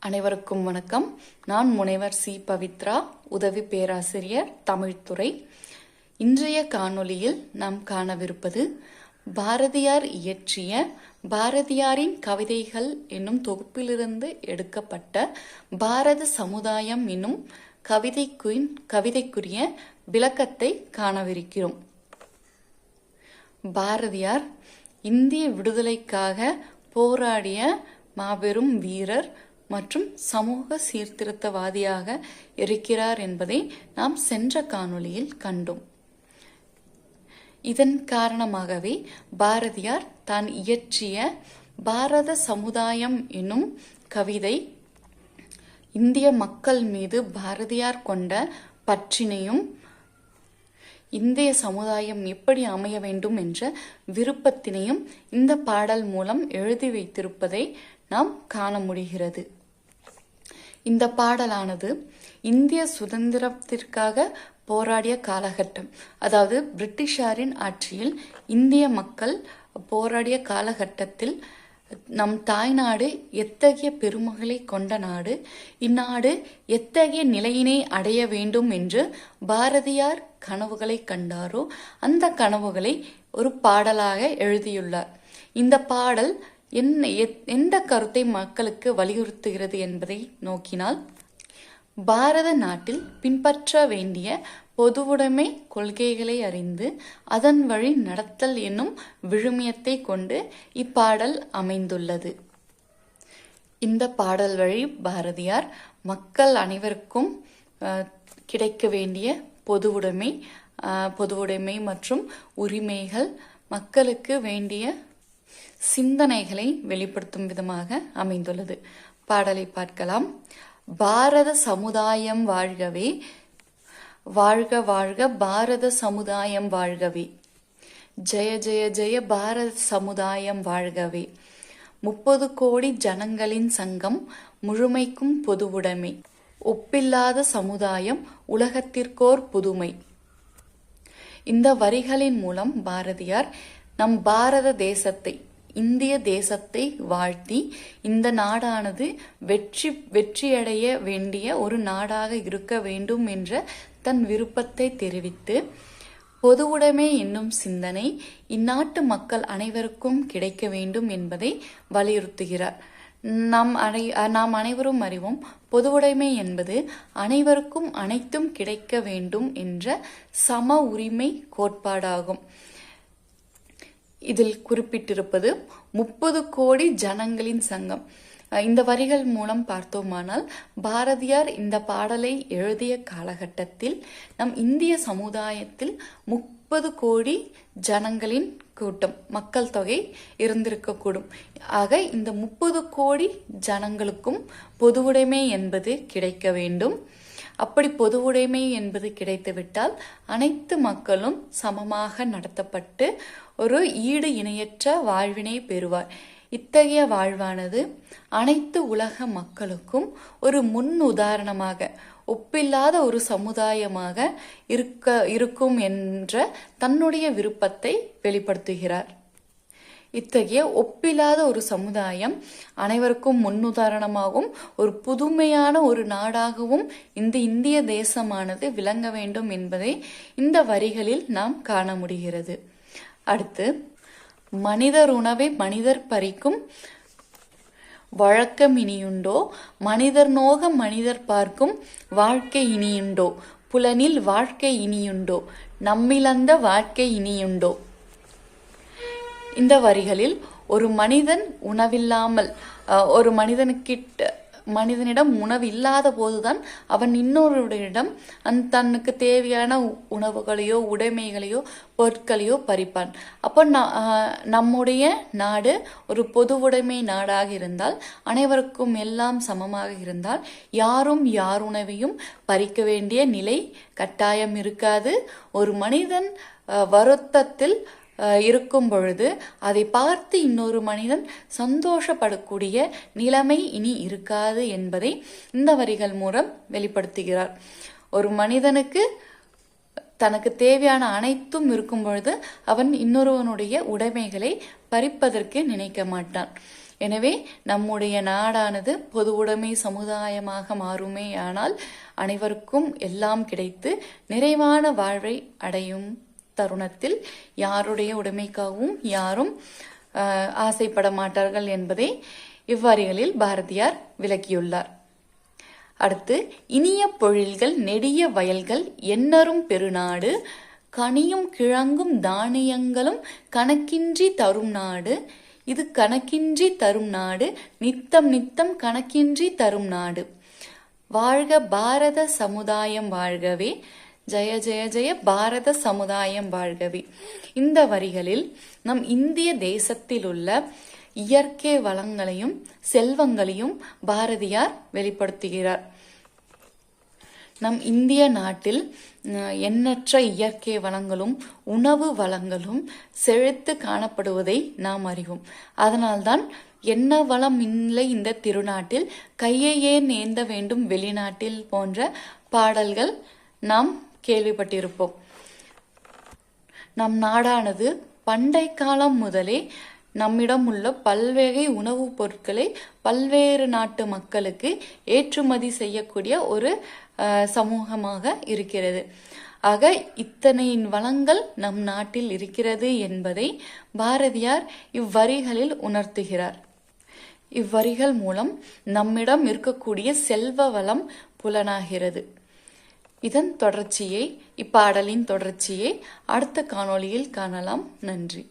அனைவருக்கும் வணக்கம். நான் முனைவர் சி. பவித்ரா உதவி பேராசிரியர் தமிழ்துறை. இன்றைய காணொளியில் நாம் காணவிருப்பது பாரதியார் இயற்றிய பாரதியாரின் கவிதைகள் என்னும் தொகுப்பிலிருந்து எடுக்கப்பட்ட பாரத சமுதாயம் என்னும் கவிதைக்கு கவிதைக்குரிய விளக்கத்தை காணவிருக்கிறோம். பாரதியார் இந்திய விடுதலைக்காக போராடிய மாபெரும் வீரர் மற்றும் சமூக சீர்திருத்தவாதியாக இருக்கிறார் என்பதை நாம் சென்ற காணொளியில் கண்டோம். இதன் காரணமாகவே பாரதியார் தான் இயற்றிய பாரத சமுதாயம் என்னும் கவிதை இந்திய மக்கள் மீது பாரதியார் கொண்ட பற்றினையும் இந்திய சமுதாயம் எப்படி அமைய வேண்டும் என்ற விருப்பத்தினையும் இந்த பாடல் மூலம் எழுதி வைத்திருப்பதை நாம் காண முடிகிறது. இந்த பாடலானது இந்திய சுதந்திரத்திற்காக போராடிய காலகட்டம். அதாவது பிரிட்டிஷாரின் ஆட்சியில் இந்திய மக்கள் போராடிய காலகட்டத்தில் நம் தாய்நாடு எத்தகைய பெருமகளை கொண்ட நாடு இந்நாடு எத்தகைய நிலையினை அடைய வேண்டும் என்று பாரதியார் கனவுகளை கண்டாரோ அந்த கனவுகளை ஒரு பாடலாக எழுதியுள்ளார். இந்த பாடல் என்ன எந்த கருத்தை மக்களுக்கு வலியுறுத்துகிறது என்பதை நோக்கினால் பாரத நாட்டில் பின்பற்ற வேண்டிய பொதுவுடைமை கொள்கைகளை அறிந்து அதன் வழி நடத்தல் என்னும் விழுமியத்தை கொண்டு இப்பாடல் அமைந்துள்ளது. இந்த பாடல் வழி பாரதியார் மக்கள் அனைவருக்கும் கிடைக்க வேண்டிய பொதுவுடைமை பொதுவுடைமை மற்றும் உரிமைகள் மக்களுக்கு வேண்டிய சிந்தனைகளை வெளிப்படுத்தும் விதமாக அமைந்துள்ளது. பாடலை பார்க்கலாம். பாரத சமுதாயம் வாழ்கவே வாழ்க வாழ்க பாரத சமுதாயம் வாழ்கவே. ஜெய ஜெய ஜெய பாரத சமுதாயம் வாழ்கவே. முப்பது கோடி ஜனங்களின் சங்கம் முழுமைக்கும் பொதுவுடைமை. ஒப்பில்லாத சமுதாயம் உலகத்திற்கோர் புதுமை. இந்த வரிகளின் மூலம் பாரதியார் நம் பாரத தேசத்தை இந்திய தேசத்தை வாழ்த்தி இந்த நாடானது வெற்றி வெற்றியடைய வேண்டிய ஒரு நாடாக இருக்க வேண்டும் என்ற தன் விருப்பத்தை தெரிவித்து பொதுவுடைமை என்னும் சிந்தனை இந்நாட்டு மக்கள் அனைவருக்கும் கிடைக்க வேண்டும் என்பதை வலியுறுத்துகிறார். நாம் அனை நாம் அனைவரும் அறிவோம் பொதுவுடைமை என்பது அனைவருக்கும் அனைத்தும் கிடைக்க வேண்டும் என்ற சம உரிமை கோட்பாடாகும். இதில் குறிப்பிட்டிருப்பது முப்பது கோடி ஜனங்களின் சங்கம். இந்த வரிகள் மூலம் பார்த்தோமானால் பாரதியார் இந்த பாடலை எழுதிய காலகட்டத்தில் நம் இந்திய சமுதாயத்தில் முப்பது கோடி ஜனங்களின் கூட்டம் மக்கள் தொகை இருந்திருக்கக்கூடும். ஆக இந்த முப்பது கோடி ஜனங்களுக்கும் பொதுவுடைமை என்பது கிடைக்க வேண்டும். அப்படி பொதுவுடைமை என்பது கிடைத்துவிட்டால் அனைத்து மக்களும் சமமாக நடத்தப்பட்டு ஒரு ஈடு இணையற்ற வாழ்வினை பெறுவார். இத்தகைய வாழ்வானது அனைத்து உலக மக்களுக்கும் ஒரு முன் உதாரணமாக ஒப்பில்லாத ஒரு சமுதாயமாக இருக்க இருக்கும் என்ற தன்னுடைய விருப்பத்தை வெளிப்படுத்துகிறார். இத்தகைய ஒப்பில்லாத ஒரு சமுதாயம் அனைவருக்கும் முன்னுதாரணமாகவும் ஒரு புதுமையான ஒரு நாடாகவும் இந்த இந்திய தேசமானது விளங்க வேண்டும் என்பதை இந்த வரிகளில் நாம் காண முடிகிறது. அடுத்து மனிதர் உணவை மனிதர் பறிக்கும் வழக்கம் இனியுண்டோ? மனிதர் நோக மனிதர் பார்க்கும் வாழ்க்கை இனியுண்டோ? புலனில் வாழ்க்கை இனியுண்டோ? நம்மிழந்த வாழ்க்கை இனியுண்டோ? இந்த வரிகளில் ஒரு மனிதன் உணவில்லாமல் ஒரு மனிதனுக்கிட்ட மனிதனிடம் உணவு இல்லாத போதுதான் அவன் இன்னொருவரிடம் அந் தன்னுக்கு தேவையான உணவுகளையோ உடைமைகளையோ பொருட்களையோ பறிப்பான். அப்போ நம்முடைய நாடு ஒரு பொது உடைமை நாடாக இருந்தால் அனைவருக்கும் எல்லாம் சமமாக இருந்தால் யாரும் யார் உணவையும் பறிக்க வேண்டிய நிலை கட்டாயம் இருக்காது. ஒரு மனிதன் வருத்தத்தில் இருக்கும் பொழுது அதை பார்த்து இன்னொரு மனிதன் சந்தோஷப்படக்கூடிய நிலைமை இனி இருக்காது என்பதை இந்த வரிகள் மூலம் வெளிப்படுத்துகிறார். ஒரு மனிதனுக்கு தனக்கு தேவையான அனைத்தும் இருக்கும் பொழுது அவன் இன்னொருவனுடைய உடைமைகளை பறிப்பதற்கு நினைக்க மாட்டான். எனவே நம்முடைய நாடானது பொது உடைமை சமுதாயமாக மாறுமே ஆனால் அனைவருக்கும் எல்லாம் கிடைத்து நிறைவான வாழ்வை அடையும். தருணத்தில் யாருடைய உடைமைக்காகவும் யாரும் ஆசைப்பட மாட்டார்கள் என்பதை இவ்வரிகளில் பாரதியார் விளக்கியுள்ளார். அடுத்து இனிய பொழில்கள் நெடிய வயல்கள் எண்ணரும் பெருநாடு கனியும் கிழங்கும் தானியங்களும் கணக்கின்றி தரும் நாடு இது கணக்கின்றி தரும் நாடு நித்தம் நித்தம் கணக்கின்றி தரும் நாடு. வாழ்க பாரத சமுதாயம் வாழ்கவே ஜெய ஜெய ஜெய பாரத சமுதாயம் வாழ்கவி. இந்த வரிகளில் நம் இந்திய தேசத்தில் உள்ள இயற்கை வளங்களையும் செல்வங்களையும் பாரதியார் வெளிப்படுத்துகிறார். நம் இந்திய நாட்டில் அஹ், எண்ணற்ற இயற்கை வளங்களும் உணவு வளங்களும் செழித்து காணப்படுவதை நாம் அறிவோம். அதனால்தான் என்ன வளம் இல்லை இந்த திருநாட்டில் கையையே நேந்த வேண்டும் வெளிநாட்டில் போன்ற பாடல்கள் நாம் கேள்விப்பட்டிருப்போம். நம் நாடானது பண்டை காலம் முதலே நம்மிடம் உள்ள பல்வகை உணவுப் பொருட்களை பல்வேறு நாட்டு மக்களுக்கு ஏற்றுமதி செய்யக்கூடிய ஒரு அஹ், சமூகமாக இருக்கிறது. ஆக இத்தனை வளங்கள் நம் நாட்டில் இருக்கிறது என்பதை பாரதியார் இவ்வரிகளில் உணர்த்துகிறார். இவ்வரிகள் மூலம் நம்மிடம் இருக்கக்கூடிய செல்வ வளம் புலனாகிறது. இதன் தொடர்ச்சியை இப்பாடலின் தொடர்ச்சியை அடுத்த காணொளியில் காணலாம். நன்றி.